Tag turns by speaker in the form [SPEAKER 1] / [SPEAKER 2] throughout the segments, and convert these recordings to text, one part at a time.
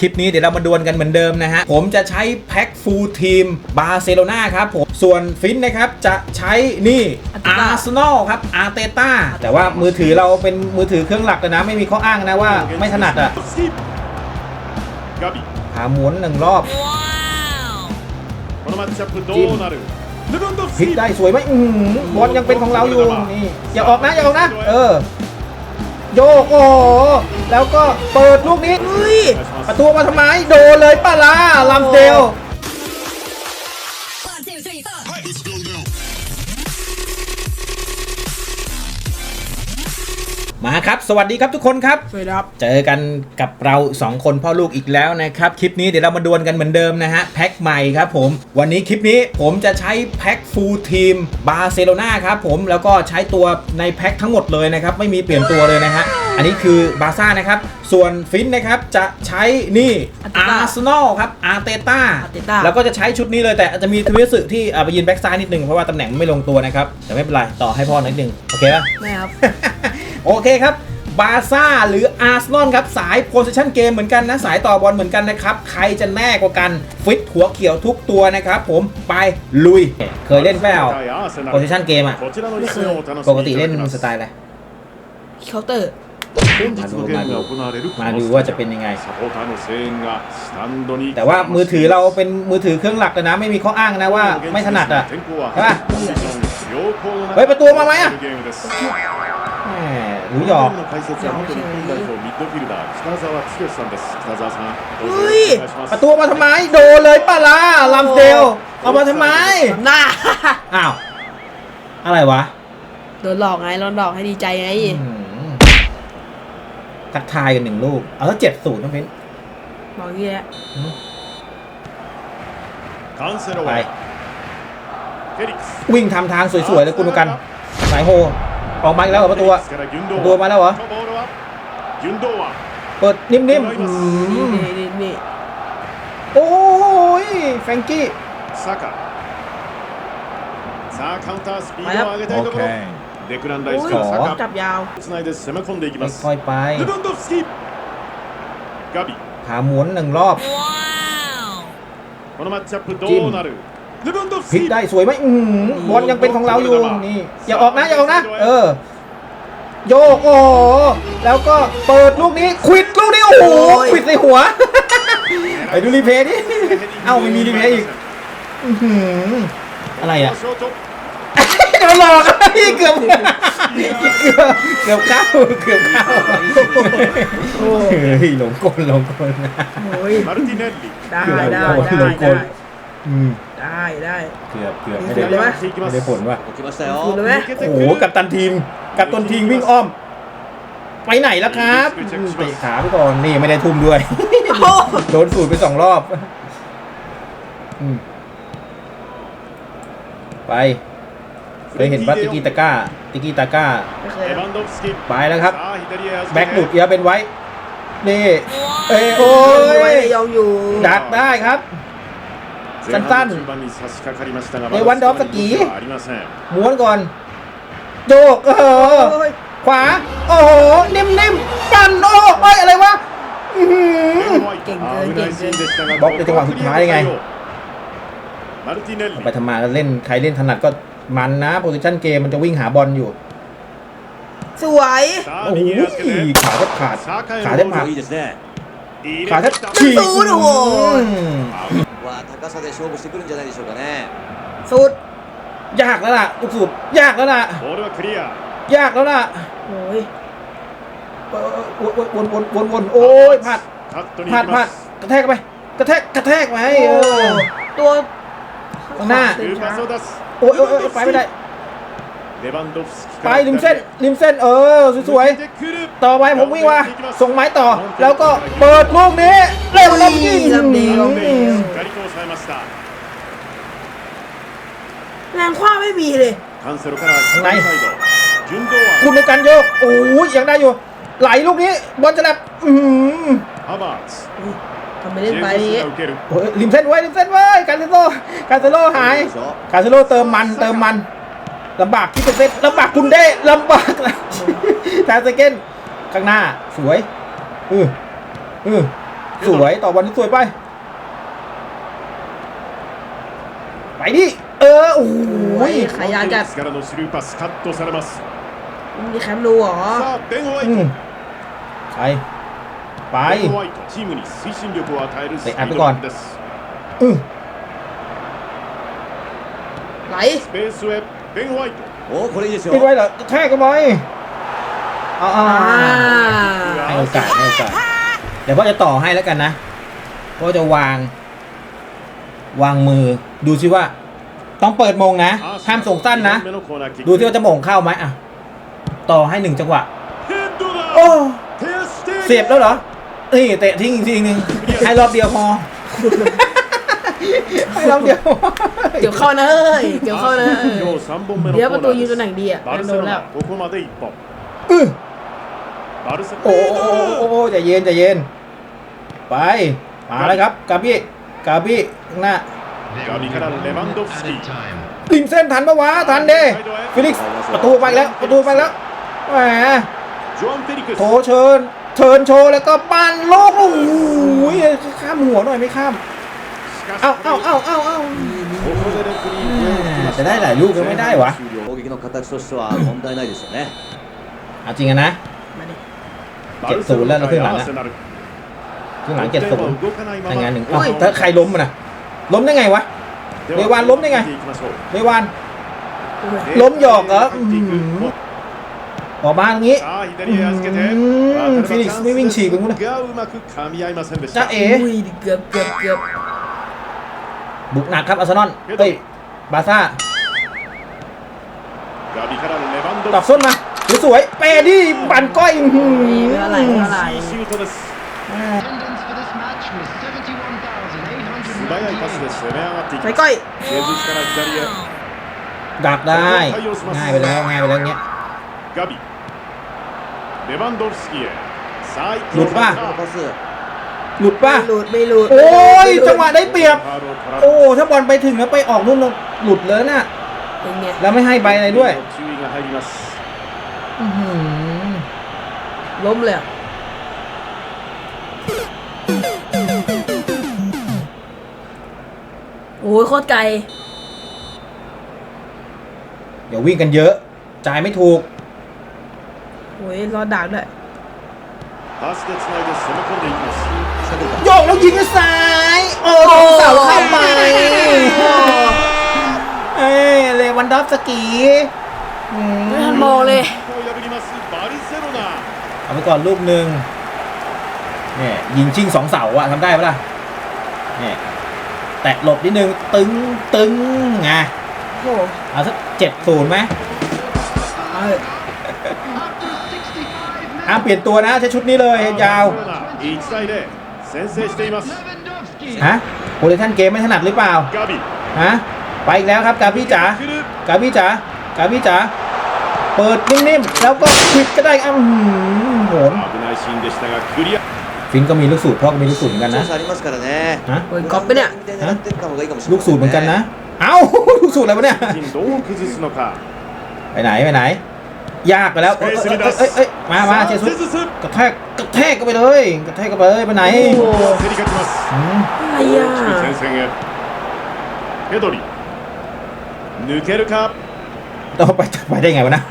[SPEAKER 1] คลิปนี้เดี๋ยวเรามาดวลกันเหมือนเดิมนะฮะ ผมจะใช้แพ็คฟูลทีมบาร์เซโลนาครับผม ส่วนฟินนะครับ จะใช้นี่อาร์เซนอลครับอาร์เตต้าแต่ว่ามือถือเราเป็นมือถือเครื่องหลักนะ ไม่มีข้ออ้างนะว่าไม่ถนัดอะขาหมุนหนึ่งรอบ
[SPEAKER 2] จิ้ม
[SPEAKER 1] พลิกได้สวยไหมบอลยังเป็นของเราอยู่นี่อย่าออกนะอย่าออกนะ เออ โยกโอ้แล้วก็เปิดลูกนี้ ประตูมาทำไม โดนเลยป้าล่ะลำเดล
[SPEAKER 3] One, two, three, four.
[SPEAKER 1] มาครับ สวัสดีครับทุกคนครับ
[SPEAKER 4] สวัสดีครับ
[SPEAKER 1] เจอกันกับเรา 2 คนพ่อลูกอีกแล้วนะครับ คลิปนี้เดี๋ยวเรามาดวลกันเหมือนเดิมนะฮะ แพ็คใหม่ครับผม วันนี้คลิปนี้ผมจะใช้แพ็คฟูลทีมบาร์เซโลนาครับผม แล้วก็ใช้ตัวในแพ็คทั้งหมดเลยนะครับ ไม่มีเปลี่ยนตัวเลยนะฮะ อันนี้คือบาซ่านะครับ ส่วนฟินนะครับจะใช้นี่อาร์เซนอลครับอาร์เตต้า
[SPEAKER 4] Arteta
[SPEAKER 1] แล้วก็จะใช้ชุดนี้เลยแต่จะมีทวิสึที่ไปยืนแบ็กซ้ายนิดนึงเพราะว่าตำแหน่งไม่ลงตัวนะครับ แต่ไม่เป็นไร ต่อให้พ่อนิดนึง โอเคไหะ
[SPEAKER 4] ไม่ครับ
[SPEAKER 1] โอเคครับ บาซ่าหรืออาร์เซนอลครับ สายโพสชันเกมเหมือนกันนะ สายต่อบอลเหมือนกันนะครับ ใครจะแน่กว่ากัน ฟิตหัวเขียวทุกตัวนะครับผมไปลุย เคยเล่นแป
[SPEAKER 2] ล่า
[SPEAKER 1] โพสชันเกมอะ ปกติเล่นสไตล์อะไร
[SPEAKER 4] เคาน์เตอร์
[SPEAKER 1] มาดูว่าจะเป็นยังไง แต่ว่ามือถือเราเป็นมือถือเครื่องหลักนะ ไม่มีข้ออ้างนะว่าไม่ถนัดอะใช่ป่ะเฮ้ยประตูมาไหมอะหรือหยอกประตูมาทำไม โดนเลยป้าล่ะลำเดลเอามาทำไม
[SPEAKER 4] น่า
[SPEAKER 1] อ้าว อะไรวะ
[SPEAKER 4] โดนหลอกไงโดนหลอกให้ดีใจไง
[SPEAKER 1] ทักทายกันหนึ่งลูก เอาแล้เจ็ดศูนย์น้องเพ้น
[SPEAKER 4] บอกแย
[SPEAKER 2] อะ
[SPEAKER 1] ไปวิ่งทำทางสวยๆเลยกุนกัน สายโฮ ออกมาแล้วเหรอประตูประมาแล้วเหรอเปิดนิ่มๆ โอ้ยแฟงกี้
[SPEAKER 2] มาครับโอเค スピードを上げたいところデクラン・ライス
[SPEAKER 4] โอ้
[SPEAKER 2] か
[SPEAKER 4] ย
[SPEAKER 2] らサ
[SPEAKER 4] จับ
[SPEAKER 2] カ
[SPEAKER 4] ยาว
[SPEAKER 2] つないで攻め込んでいきます
[SPEAKER 1] ค่อยๆไป
[SPEAKER 2] ルドンドフスキガビ
[SPEAKER 1] ขาหมุนหนึ่งรอบ
[SPEAKER 2] このマッチアップどうなるルドンドフ
[SPEAKER 1] พ
[SPEAKER 2] ス
[SPEAKER 1] ลิก
[SPEAKER 2] キ
[SPEAKER 1] ได้สวยไหมอือหือบอลยังเป็นของเราอยู่ นี่ อย่าออกนะ อย่าออกนะ เออ โยก โอ้โห แล้วก็เปิดลูกนี้ ควิดลูกนี้ โอ้โห ควิดใส่หัว ไปดูรีเพลย์ดิ เอ้าไม่มีรีเพลย์อีก อื้อหืออะไรอ่ะ
[SPEAKER 2] ショート
[SPEAKER 1] โดนหลอกอะเกือบ เกือบเกือบเข้าเกือบเข้าโอ้ยหลงกลหลงกลนะ
[SPEAKER 4] โอ้ย
[SPEAKER 2] マルティネッリ
[SPEAKER 4] ได้
[SPEAKER 1] เกือบ
[SPEAKER 4] ได้
[SPEAKER 1] โดน
[SPEAKER 4] ได้
[SPEAKER 1] โดนก
[SPEAKER 4] ได้
[SPEAKER 1] ลอืม
[SPEAKER 4] ได้ได้
[SPEAKER 1] เกือบเกือบ
[SPEAKER 4] มี
[SPEAKER 1] ไม่
[SPEAKER 4] ผลเลย
[SPEAKER 1] ได้
[SPEAKER 4] ไหม
[SPEAKER 2] していきま
[SPEAKER 1] ไม่
[SPEAKER 2] す
[SPEAKER 1] ได้ผลว่ะ
[SPEAKER 5] 起きました
[SPEAKER 4] คุณ
[SPEAKER 5] よ
[SPEAKER 4] เลยไหม
[SPEAKER 1] โอ้โห กับตันทีม กับตันทีมวิ่งอ้อม ไปไหนแล้วครับเตะขาไปก่อน นี่ไม่ได้ทุ่มด้วย
[SPEAKER 4] โอ้โห
[SPEAKER 1] โดนสูดไปสองรอบอืมไป เคยเห็นว่าติกิตาก้าติกิตาก้า
[SPEAKER 4] ไป
[SPEAKER 1] แล้วครับ แบ็กบุดเอียเป็นไว้ นี่ เอ้โอ้ย
[SPEAKER 4] ยาวอยู่
[SPEAKER 1] ดักได้ครับ สั้น
[SPEAKER 2] ๆในวันดอฟสกี
[SPEAKER 1] ม้วนก่อน โจกเออขวา โอ้โห นิ่มๆ ปั่น โอ้ยอะไรวะ
[SPEAKER 4] เก่งเกิ
[SPEAKER 2] เก่งเกิ
[SPEAKER 1] บล็อกในจังหวะสุดท้ายยังไงไปทำมาเล่น ใครเล่นถนัดก็ มันนะโพซิชันเกมมันจะวิ่งหาบอลอยู่
[SPEAKER 4] สวย
[SPEAKER 1] โอ้โหขาแทบขาด ขาแทบขาดขาแทบฉีก
[SPEAKER 4] สูดโอ้สุด
[SPEAKER 1] ยากแล้วล่ะลูกสุด ยากแล้วล่ะ ยากแล้วล่ะ
[SPEAKER 4] โอ้ย
[SPEAKER 1] วนวนวนวนโอ้ยผัด
[SPEAKER 2] ผั
[SPEAKER 1] ด
[SPEAKER 2] ผั
[SPEAKER 1] ดกระแทกไป กระแทกกระแทกไป
[SPEAKER 4] ตัว
[SPEAKER 1] ข้งหน้า โอ้ยโอ้ยไปไม่ได้ ไปริมเส้นริมเส้นเออสวยๆต่อไปผมวิ่งมาส่งไม้ต่อ แล้วก็เปิดลูกนี้เร็วลำ
[SPEAKER 2] นี่
[SPEAKER 4] แรงคว้าไม่มีเลย
[SPEAKER 2] ไหน
[SPEAKER 1] คุณในการโยกโอ้ยยังได้อยู่ ไหลลูกนี้บอลจะแลบอื
[SPEAKER 4] ม ไมเล่นไป
[SPEAKER 1] นี้ริมเส้นไว้ริมเส้นไว้กาเซโลกาเซโลหายกาเซโลเติมมันเติมมันลำบากที่เป็นเส้นลำบากคุณได้ลำบากทาเซเกนข้างหน้าสวยเออเออสวยต่อบอลที่สวยไปไปดิเออโอ้
[SPEAKER 4] ยขยันจัดมีแคมป์รูเหรอ
[SPEAKER 1] ใคร ไป
[SPEAKER 2] เตะอัดไปก่อน
[SPEAKER 1] ออ
[SPEAKER 4] ไหล
[SPEAKER 2] โอ้คน
[SPEAKER 5] นี้จะเสียวปิด
[SPEAKER 1] ไว้เหรอแค่กันไหมเอาเอาให้โอกาสให้โอกาสเดี๋ยวพ่อจะต่อให้แล้วกันนะพ่อจะวาง วางมือดูซิว่า ต้องเปิดมงนะห้ามส่งสั้นนะ ดูที่ว่าจะมงเข้าไหมอะ ต่อให้หนึ่งจังหวะโอ้เสียบแล้วเหรอ นี่เตะทิ้งอีกทีหนึ่งให้รอบเดียวพอ ให้รอบเดียว
[SPEAKER 4] เดี๋ยวเข้านะเฮ้ยเดี๋ยวเข้านะเฮ้ย
[SPEAKER 2] 今日3本目の
[SPEAKER 4] เดี๋ยว
[SPEAKER 2] コ
[SPEAKER 4] ประ
[SPEAKER 2] ー
[SPEAKER 4] ตู
[SPEAKER 2] ナー
[SPEAKER 4] ยื
[SPEAKER 2] で
[SPEAKER 4] น
[SPEAKER 2] す
[SPEAKER 4] ตัวไหนดีอ่ะ
[SPEAKER 2] バル
[SPEAKER 4] โด
[SPEAKER 2] セ
[SPEAKER 4] น
[SPEAKER 2] ロ
[SPEAKER 4] แล้ว
[SPEAKER 2] ナここまで1本
[SPEAKER 1] อื้อ
[SPEAKER 2] バルセロ
[SPEAKER 1] โอ้โอ้โอ้โอ้ใจเย็นใจเย็น ไป มาแล้วครับ กาบี้กาบี้ข้างหน้า
[SPEAKER 2] ガビからレバンドフスキ
[SPEAKER 1] ริมเส้นทันปะวะ ทันเด้ฟิลิกซ์ประตูไปแล้ว ประตูไปแล้ว แหม
[SPEAKER 2] ジョアン・フェリクス
[SPEAKER 1] โถเชิญ เทิญโชว์แล้วก็ปั้นโลกโอ้โหข้ามหัวหน่อยไม่ข้ามเอาเอาเอาเอาเอาจะได้หลายลูกก็ไม่ได้วะเอาจริงนะ
[SPEAKER 4] เจ็ด
[SPEAKER 2] ศูนย์แล้วเราขึ้นหลังนะ
[SPEAKER 1] ครึ่งหลังเจ็ดศูนย์ทำงานหนึ่งถ้าใครล้มนะล้มได้ไงวะ
[SPEAKER 2] เร
[SPEAKER 1] วานล้มได้ไงเรวานล้มหยอกเหรอ ออกมาตงนี้ฟิลิกซ์ไม่วิ่งฉีกไปงู้น
[SPEAKER 2] เลย
[SPEAKER 1] จ้าเอ๋
[SPEAKER 4] เกือบเกือบเกือบ
[SPEAKER 1] บุกหนักครับอาร์เซนอลเฮ้ยบาซ่าตอบส้นมาสวยเปดี้บันก้อยหื
[SPEAKER 4] มอะไรอะไร
[SPEAKER 2] ไป
[SPEAKER 4] ก้อย
[SPEAKER 1] ดักได้ง่ายไปแล้วง่ายไปแล้วเนี้ย หลุดป่ะ
[SPEAKER 5] โลคัส
[SPEAKER 1] หลุดป่ะ
[SPEAKER 4] ไม่หลุดไม่หลุด
[SPEAKER 1] โอ้ย จังหวะได้เปรียบ โอ้ถ้าบอลไปถึงแล้วไปออกนู่นล้หลุดเลยน่ะแล้วไม่ให้ใบอะไรด้วย
[SPEAKER 4] ล้มเลยโอ้ยโคตรไกล
[SPEAKER 1] เดี๋ยววิ่งกันเยอะ จ่ายไม่ถูก
[SPEAKER 4] โอ้ยรอดาวด้วย
[SPEAKER 1] โยกแล้วยิงด้ซ้าย โอ้โหเสาเข้าไปเอ้ยเลวันดอฟสกี
[SPEAKER 4] ไม่มเลย
[SPEAKER 1] เอาไปก่อนลูกหนึ่งเนี่ยยิงชิงสองเสาอะทำได้ปะล่ะเนี่ยแตะหลบนิดนึง ตึงตึงไงเอาสักเจ็ดศูนย์ไหม้ามเปลี่ยนตัวนะใช้ชุดนี้เลยยาวฮะโอเลท่านเกมไม่ถนัดหรือเปล่าฮะไปอีกแล้วครับกาบี้จ๋ากาบี้จ๋ากาบี้จ๋าเปิดนิ่มๆแล้วก็คิดก็ได้อ้ำโหนฟินก็มีลูกสูตรพ่อก็มีลูกสูตรเหมือนกันนะฮะ
[SPEAKER 4] ก๊อปไปเนี่ย
[SPEAKER 1] ลูกสูตรเหมือนกันนะเอ้าลูกสูตรอะไรวะเนี่ยไปไหนไปไหน ยากไปแล้ว เอ้ยเอ้ยเอ้ยเอ้ยมามา
[SPEAKER 2] さあ
[SPEAKER 1] เช
[SPEAKER 2] ジ
[SPEAKER 1] ซุส
[SPEAKER 2] ェズス
[SPEAKER 1] กระแทกกระแทกก็ไปเลย กระแทกก็ไปเลยไปไหน
[SPEAKER 2] ここは競り勝ちます
[SPEAKER 1] อืม
[SPEAKER 4] อะไรอ่ะ
[SPEAKER 2] 大きく前線へペドリ抜けるか
[SPEAKER 1] เราไปไปได้ไงวะนะ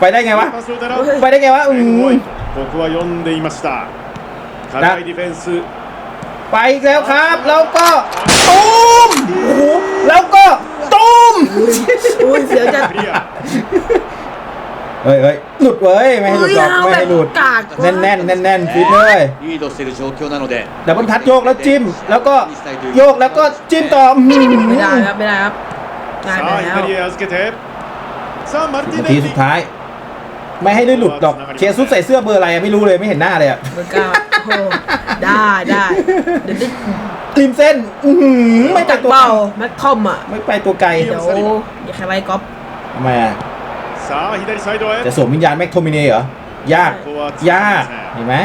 [SPEAKER 1] ไปได้ไงวะ
[SPEAKER 2] パスを狙う
[SPEAKER 1] ไปได้ไงวะอื
[SPEAKER 2] ベン・ホワ
[SPEAKER 1] ม
[SPEAKER 2] イトここは読んでいました課題ディフェンス
[SPEAKER 1] ไปอีกแล้วครับ แล้วก็ตูมโอ้โหแล้วก็ตูม
[SPEAKER 4] โอ้ยเสียวจัด
[SPEAKER 2] クリア
[SPEAKER 1] เฮ้ยเฮ้ยหลุดเว้ย ไม่ให้หลุดหรอก
[SPEAKER 4] เฮ้ยเอา
[SPEAKER 1] ไม่ให้หลุด
[SPEAKER 4] แบบกาก
[SPEAKER 1] แน่นแน่นแน่นแน่นๆฟิตเลย
[SPEAKER 5] リードしている状況なので
[SPEAKER 1] ดับเบิลทัดโยกแล้วจิ้ม แล้วก็โยกแล้วก็จิ้มต่ออื้อหือ
[SPEAKER 4] ไม่ได้ครับไม่ได้ครับได้
[SPEAKER 2] さ
[SPEAKER 4] ไป
[SPEAKER 2] あ
[SPEAKER 4] แล้ว
[SPEAKER 2] 左へ預けてさあマルティ
[SPEAKER 1] นา
[SPEAKER 2] ネ
[SPEAKER 1] ที
[SPEAKER 2] ッ
[SPEAKER 1] สุ
[SPEAKER 2] リ
[SPEAKER 1] ดท้าย ไม่ให้ได้หลุดหรอกเชียร์ซุดใส่เสื้อเบอร์อะไรอะไม่รู้เลยไม่เห็นหน้าเลยอะ
[SPEAKER 4] เบอร์เก้าโอ้โหได้ได้เดี๋ยวได้
[SPEAKER 1] ริมเส้น อื้อหือไม่ไป
[SPEAKER 4] จาก
[SPEAKER 1] ตัว
[SPEAKER 4] เป้าแม็กคอมอ่ะ
[SPEAKER 1] ไม่ไปตัวไกล
[SPEAKER 4] เดี๋ยวอย่าใครไว้ก๊อป
[SPEAKER 1] ทำไมอะ
[SPEAKER 2] さあ左サイドへ
[SPEAKER 1] จะสวมวิญญาณแม็กโทมิเน่เหรอ ยาก
[SPEAKER 2] ここは
[SPEAKER 1] ยากเห็นไหม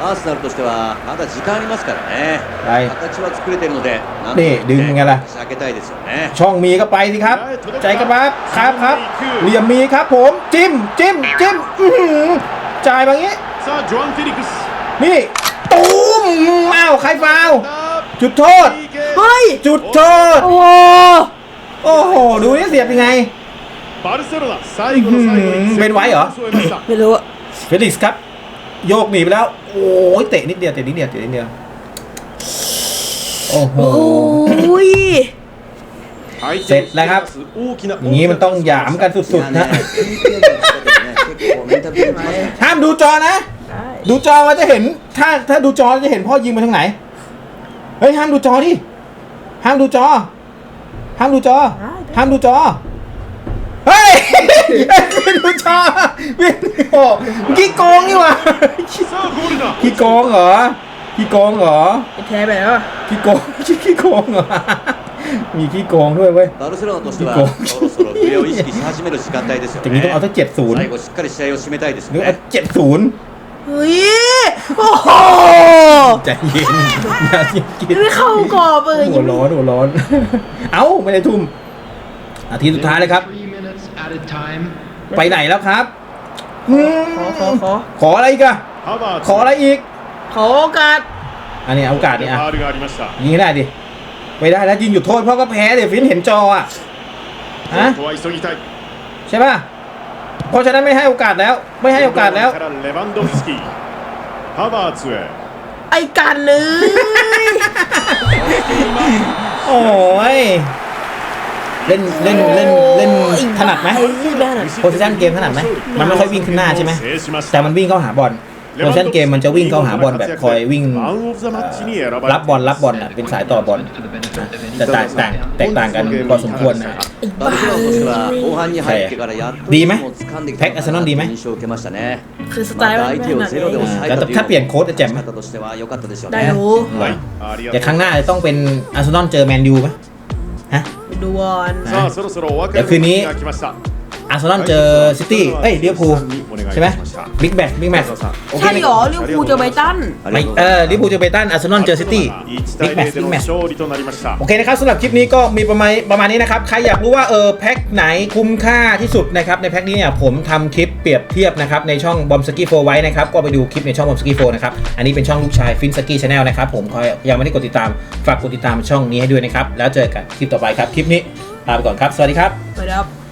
[SPEAKER 5] アーセナルとしてはまだ時間ありますからね
[SPEAKER 1] ไป
[SPEAKER 5] 形は作れてるのでなんと
[SPEAKER 1] ねえดึงไงล่ะ
[SPEAKER 5] 仕掛けたいですよね
[SPEAKER 1] ช่องมีก็ไปสิครับ ใจกระบับครับครับ เหลี่ยมมีครับผม จิ้มจิ้มจิ้มอื้อหือจ่ายแบบนี้
[SPEAKER 2] さあジョアン・フェリックス
[SPEAKER 1] นี่ตูม อ้าวใครฟาวล์จุดโทษ
[SPEAKER 4] เฮ้ย
[SPEAKER 1] จุดโทษ
[SPEAKER 4] โอ้
[SPEAKER 1] โอ้โห ดูนี่เสียบยังไง เป็นไว้เหรอ
[SPEAKER 4] ไม่รู้
[SPEAKER 1] เฟลิกซ์ครับ โยกหนีไปแล้ว โอ้ยเตะนิดเดียวเตะนิดเดียวเตะนิดเดียว โอ้โห
[SPEAKER 2] เสร็จแล้วครับ
[SPEAKER 1] อย่างนี้มันต้องหยามกันสุดๆนะห้ามดูจอนะ
[SPEAKER 4] ดู
[SPEAKER 1] จอมันจะเห็น ถ้าถ้าดูจอจะเห็นพ่อยิงไปทางไหน เฮ้ยห้ามดูจอดิ ห้ามดูจอ ห้ามดูจอ ห้ามดูจอ เฮ้ย ไม่ดูจอไม่โอ้ขี้โกงนี่หว่า
[SPEAKER 2] さあゴールだ
[SPEAKER 1] ขี้โกงเหรอขี้โกงเหรอ
[SPEAKER 4] ไอ้แท้ไปแล้วอะ
[SPEAKER 1] ขี้โกง ขี้โกงเหรอ มีขี้โกงด้วยเว้ย
[SPEAKER 5] バルセロナとしては
[SPEAKER 1] 行こう
[SPEAKER 5] そろそろ上を意識し始める時間帯ですよ
[SPEAKER 1] อย่างนี้ต้องเอา
[SPEAKER 5] ね
[SPEAKER 1] สักเจ็ดศูนย์
[SPEAKER 5] 最後しっかり試合を締めたいです
[SPEAKER 1] หรือ
[SPEAKER 5] よ
[SPEAKER 1] เอา
[SPEAKER 5] ね
[SPEAKER 1] เจ็ดศูนย์
[SPEAKER 4] เฮ้ย โอ้โห
[SPEAKER 1] ใจเย็นอย่าเสียกิน
[SPEAKER 4] ไม่เข้ากรอบเลย
[SPEAKER 1] หัวร้อนหัวร้อน เอ้าไม่ได้ทุ่มนาทีสุดท้ายเลยครับ
[SPEAKER 3] Three minutes
[SPEAKER 1] ไปไหนแล้วครับ
[SPEAKER 4] ขอขอขอ
[SPEAKER 1] ขออะไรอีกอะขออะไรอีก
[SPEAKER 4] ขอโอกาส
[SPEAKER 1] อันนี้เอาโอกาสนี่อะย่งนี้ได้ดิไม่ได้แล้วยิงหยุดโทษเพราะก็แพ้เดี๋ยวฟินเห็นจออะฮะใช่ป่ะเพราะฉะนั้นไม่ให้โอกาสแล้ว ไม่ให้โอกาสแล้ว
[SPEAKER 4] ไอ้การเลย
[SPEAKER 1] โอ้ย เล่นเล่นเล่นเล่นถนัดไหมโพสิชันเกมถนัดไหมมันไม่ค่อยวิ่งขึ้นหน้าใช่ไหมแต่มันวิ่งเข้าหาบอลโพสิชันเกมมันจะวิ่งเข้าหาบอลแบบคอยวิ่งรับบอลรับบอลอะเป็นสายต่อบอลแต่แตกต่แตกต่างกันพอสมควรนะ
[SPEAKER 5] ใช่
[SPEAKER 1] ดีไหมแพ็กอาร์เซนอลดีไหม
[SPEAKER 4] คือสไตล์มัน
[SPEAKER 1] แบ
[SPEAKER 5] บ
[SPEAKER 1] ถ้าเปลี่ยนโค้ดจะแจ่ม
[SPEAKER 4] ได้รู้
[SPEAKER 1] แต่ครั้งหน้าจะต้องเป็นอาร์เซนอลเจอแมนยูไหมฮะ
[SPEAKER 4] ドワン
[SPEAKER 2] さあそろそろお別れの時間が来ました
[SPEAKER 1] อาร์เซนอลเจอซิตี้เอ้ยเดียพูใช่ไหมบิ๊กแมตช์บิ๊กแมตช์
[SPEAKER 4] ใช่เหรอลิเวอร์พูลเจอเบย์ตัน
[SPEAKER 1] ไม่เออลิเวอร์พูลเจอเบย์ตันอาร์เซนอลเจอซิตี้บิ๊กแมตช์บิ๊กแมตช์โอเคนะครับสำหรับคลิปนี้ก็มีประมาณประมาณนี้นะครับใครอยากรู้ว่าเออแพ็คไหนคุ้มค่าที่สุดนะครับในแพ็คนี้เนี่ยผมทำคลิปเปรียบเทียบนะครับในช่องบอมสกี้โฟไว้นะครับก็ไปดูคลิปในช่องบอมสกี้โฟนะครับอันนี้เป็นช่องลูกชายฟินสกี้ชาแนลนะครับผมยังไม่ได้กดติดตามฝากกดติดตามช่องนี้ให้ด้วยนะครับแล้วเจอกันคลิปต่อไปครับคลิปนี้ลาไปก่อนครับสวัสดีครับ
[SPEAKER 4] สวัสดีครับ